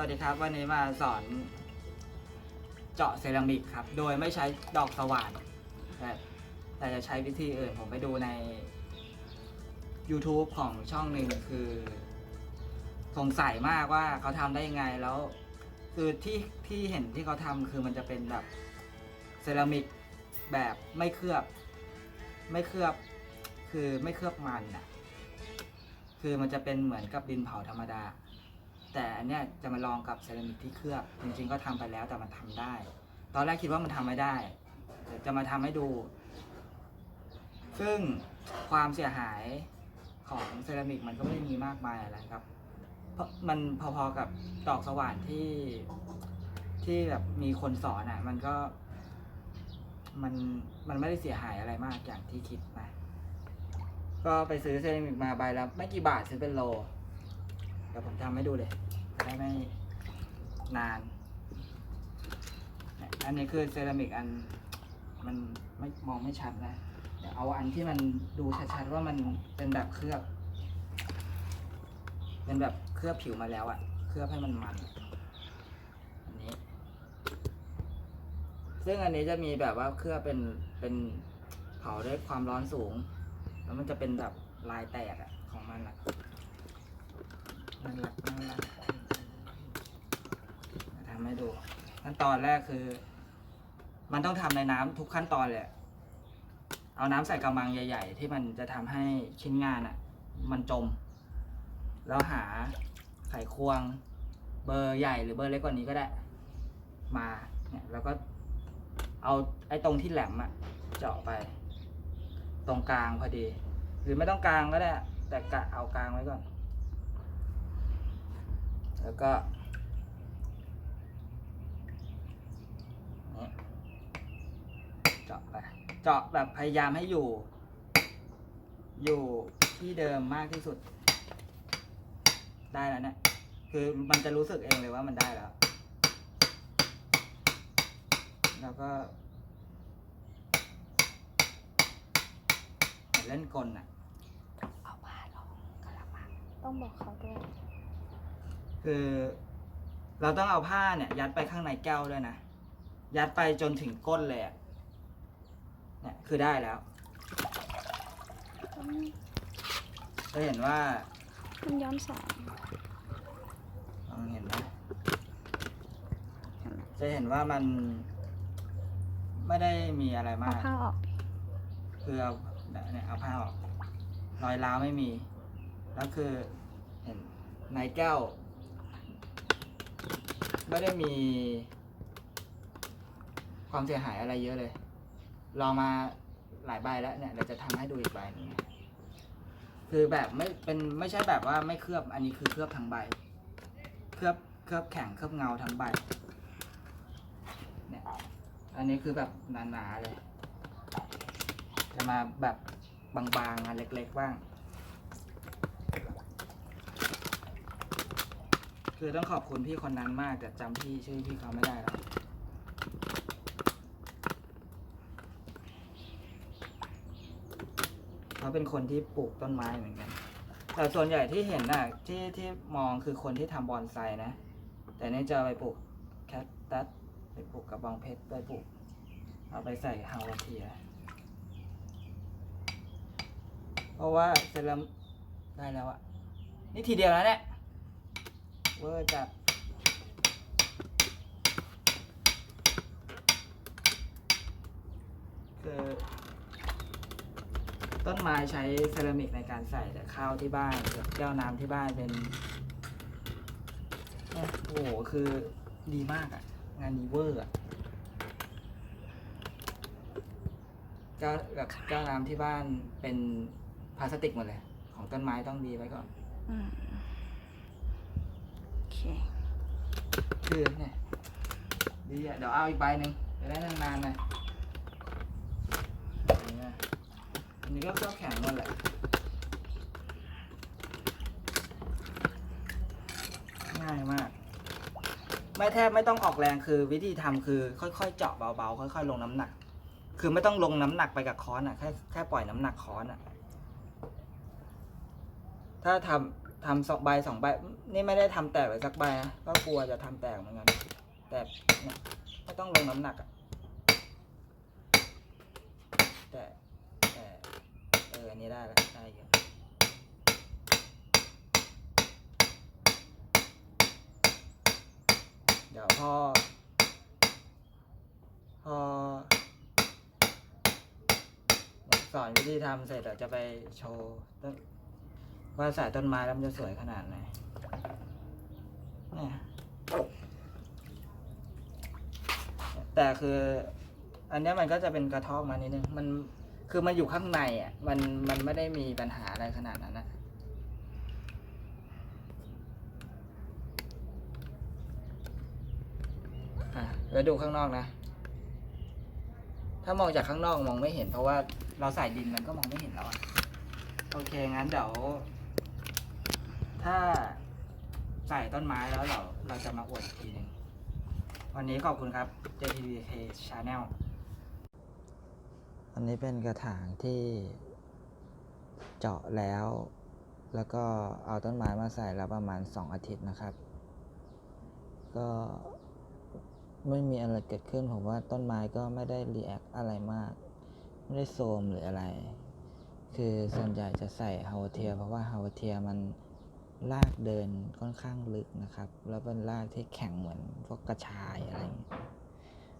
วัสดีครับ วันนี้มาสอนเจาะเซรามิกครับ โดยไม่ใช้ดอกสว่านแต่แต่จะใช้วิธีอื่นผมไปดูใน YouTube ของช่องหนึ่งคือ สงสัยมากว่าเขาทำได้ยังไงแล้ว คือที่ที่เห็นที่เขาทำคือมันจะเป็นแบบเซรามิกแบบไม่เคลือบ ไม่เคลือบ คือไม่เคลือบมันอะคือมันจะเป็นเหมือนกับดินเผาธรรมดา แต่อันเนี้ยจะมาลองกับเซรามิกที่เคลือบจริงๆก็ทำไปแล้วแต่มันทำได้ ตอนแรกคิดว่ามันทำไม่ได้จะมาทำให้ดู ซึ่งความเสียหายของเซรามิกมันก็ไม่ได้มีมากมายอะไรครับ เพราะมันพอๆกับดอกสว่านที่ที่แบบมีคนสอนอะ มันก็ มันมันไม่ได้เสียหายอะไรมากอย่างที่คิดนะก็ไปซื้อเซรามิกมาใบละไม่กี่บาทซื้อเป็นโล ดี๋ยวผมทำให้ดูเลยจะได้ไม่นาน อันนี้คือเซรามิกอันมันไม่มองไม่ชัดนะ เดี๋ยวเอาอันที่มันดูชัดๆว่ามันเป็นแบบเคลือบ เป็นแบบเคลือบผิวมาแล้วอะเคลือบให้มันมันอะอันนี้ ซึ่งอันนี้จะมีแบบว่าเคลือบเป็นเป็นเผาด้วยความร้อนสูง แล้วมันจะเป็นแบบลายแตกอะของมันอะ น่ารักน่ารักทำให้ดู ขั้นตอนแรกคือ มันต้องทำในน้ำทุกขั้นตอนเลยเอาน้ำใส่กระมังใหญ่ ๆ ที่มันจะทำให้ชิ้นงานอะมันจม แล้วหาไขควง เบอร์ใหญ่หรือเบอร์เล็กกว่านี้ก็ได้ มาเนี่ยแล้วก็เอาไอ้ตรงที่แหลมอะเจาะไป ตรงกลางพอดี หรือไม่ต้องกลางก็ได้ แต่กะเอากลางไว้ก่อน แล้วก็นี่เจาะไปเจาะแบบพยายามให้อยู่ อยู่ที่เดิมมากที่สุด ได้แล้วเนี่ยคือมันจะรู้สึกเองเลยว่ามันได้แล้ว แล้วก็เหมือนเล่นกลอะ เอาผ้าลงกระมังต้องบอกเขาด้วย คือ เราต้องเอาผ้าเนี่ย ยัดไปข้างในแก้วด้วยนะ ยัดไปจนถึงก้นเลยอะเนี่ยคือได้แล้วจะเห็นว่ามันย้อนแสงลองเห็นไหมจะเห็นว่ามันไม่ได้มีอะไรเอามากผ้าออกดิคือเอาเนี่ยเอาผ้าออก รอยร้าวไม่มี แล้วคือเห็นในแก้ว ไม่ได้มี ความเสียหายอะไรเยอะเลยลองมาหลายใบแล้วเนี่ยเราจะทำให้ดูอีกใบนึงคือแบบไม่เป็นไม่ใช่แบบว่าไม่เคลือบ อันนี้คือเคลือบทั้งใบ เคลือบเคลือบแข็งเคลือบเงาทั้งใบ เนี่ย อันนี้คือแบบหนาๆเลย จะมาแบบบางๆอันเล็กๆบ้าง คือต้องขอบคุณพี่คนนั้นมากแต่จำพี่ชื่อพี่เขาไม่ได้แล้วเขาเป็นคนที่ปลูกต้นไม้เหมือนกัน แต่ส่วนใหญ่ที่เห็นน่ะที่ที่มองคือคนที่ทำบอนไซนะ แต่นี่จะไปปลูกแคคตัสไปปลูกกระบองเพชรไปปลูก เอาไปใส่ฮาวาเทียเพราะว่าเซรั่มได้แล้วอะนี่ทีเดียวแล้วเนี่ย เวอร์จัดคือต้นไม้ใช้เซรามิกในการใส่แต่ข้าวที่บ้านกับแก้วน้ำที่บ้านเป็นเนี่ยโอ้โหคือดีมากอะงานนี้เวอร์อะแก้วแบบแก้วน้ำที่บ้านเป็นพลาสติกหมดเลย ของต้นไม้ต้องดีไว้ก่อน อืมโอ เคคือเนี่ยดีอะเดี๋ยวเอาอีกใบหนึ่งจะได้นานๆหน่อยอันนี้นะอันนี้ก็เครื่องแข็งหมดแหละง่ายมาก ไม่แทบไม่ต้องออกแรงคือวิธีทำคือ ค่อยๆ เจาะเบาๆ ค่อย ๆ ลงน้ำหนัก คือไม่ต้องลงน้ำหนักไปกับค้อนอะแค่แค่ปล่อยน้ำหนักค้อนอะ ถ้าททำสองใบสองใบ นี่ไม่ได้ทำแตกเลยสักใบนะก็กลัวจะทำแตกเหมือนกัน แต่เนี่ยไม่ต้องลงน้ำหนักอะแต่แต่เอออันนี้ได้แล้วได้อยู่เดี๋ยวพอพอเนี่ยสอนวิธีทำเสร็จเดี๋ยวจะไปโชว์ว่าสายต้นไม้แล้วมันจะสวยขนาดไหน เนี่ยแต่คือ อันนี้มันก็จะเป็นกระทอกมานิดนึง มันคือมันอยู่ข้างในอะ มันมันไม่ได้มีปัญหาอะไรขนาดนั้นนะอะเดี๋ยวดูข้างนอกนะ ถ้ามองจากข้างนอกมองไม่เห็น เพราะว่าเราใส่ดินมันก็มองไม่เห็นแล้วอะโอเค งั้นเดี๋ยว ถ้า ใส่ต้นไม้แล้วเราเราจะมาอวดอีกทีหนึ่งวันนี้ขอบคุณครับ JTBK Channel อันนี้เป็นกระถางที่เจาะแล้ว แล้วก็เอาต้นไม้มาใส่แล้วประมาณ 2 อาทิตย์นะครับ ก็ไม่มีอะไรเกิดขึ้นผมว่าต้นไม้ก็ไม่ได้รีแอคอะไรมาก ไม่ได้โทมหรืออะไร คือส่วนใหญ่จะใส่ฮาวเทีย เพราะว่าฮาวเทียมัน ลากเดินค่อนข้างลึกนะครับ แล้วเป็นลากที่แข็งเหมือนพวกกระชายอะไร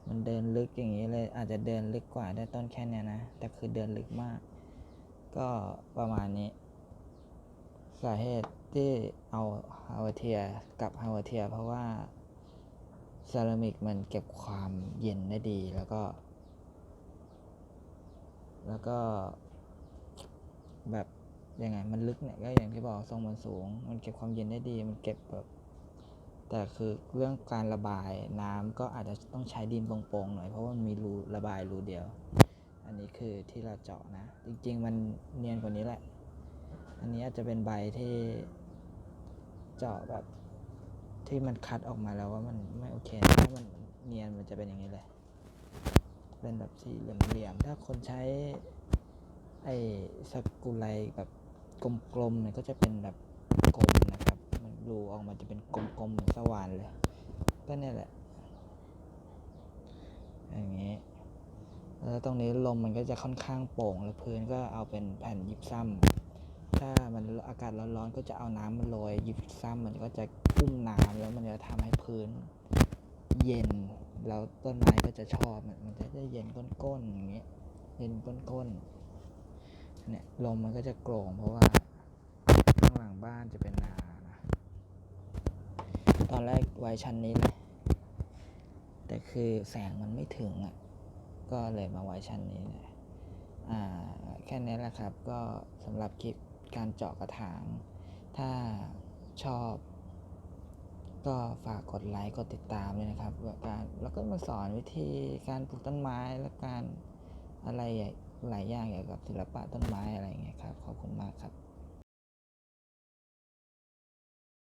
มันเดินลึกอย่างนี้เลยอาจจะเดินลึกกว่าได้ต้นแค่นี้นะ แต่คือเดินลึกมาก ก็ประมาณนี้ สาเหตุที่เอาฮาวเทียกับฮาวเทียเพราะว่าเซรามิกมันเก็บความเย็นได้ดีแล้วก็ แล้วก็แบบ ยังไง มันลึกเนี่ยก็อย่างที่บอกทรงมันสูง มันเก็บความเย็นได้ดี มันเก็บแบบ แต่คือเรื่องการระบายน้ำก็อาจจะต้องใช้ดินโป่งๆหน่อยเพราะว่ามันมีรูระบายรูเดียว อันนี้คือที่เราเจาะนะ จริง ๆ มันเนียนกว่านี้แหละ อันนี้อาจจะเป็นใบที่เจาะแบบที่มันคัดออกมาแล้วว่ามันไม่โอเคถ้ามันเนียนมันจะเป็นอย่างนี้เลย เป็นแบบสี่เหลี่ยมๆถ้าคนใช้ไอ้สกุไลแบบ กลมๆเนี่ยก็จะเป็นแบบกลมนะครับ มันรูออกมาจะเป็นกลมๆเหมือนสว่านเลย ก็เนี่ยแหละ อย่างนี้ แล้วตรงนี้ลมมันก็จะค่อนข้างโป่ง แล้วพื้นก็เอาเป็นแผ่นยิบซ้ำถ้ามันอากาศร้อนๆก็จะเอาน้ำมาโรยยิบซ้ำมันก็จะอุ้มน้ำแล้วมันจะทำให้พื้นเย็น แล้วต้นไม้ก็จะชอบ มันจะเย็นก้นๆอย่างนี้ย เย็นก้นๆ เนี่ยลมมันก็จะโกร่งเพราะว่าข้างหลังบ้านจะเป็นนานะตอนแรกไว้ชั้นนี้เลยแต่คือแสงมันไม่ถึงอะก็เลยมาไว้ชั้นนี้เลยอ่าแค่นี้แหละครับก็สำหรับคลิปการเจาะกระถาง ถ้าชอบก็ฝากกดไลค์กดติดตามด้วยนะครับการแล้วก็มาสอนวิธีการปลูกต้นไม้และการอะไร หลายอย่างเกี่ยวกับศิลปะต้นไม้อะไรเงี้ยครับ ขอบคุณมากครับ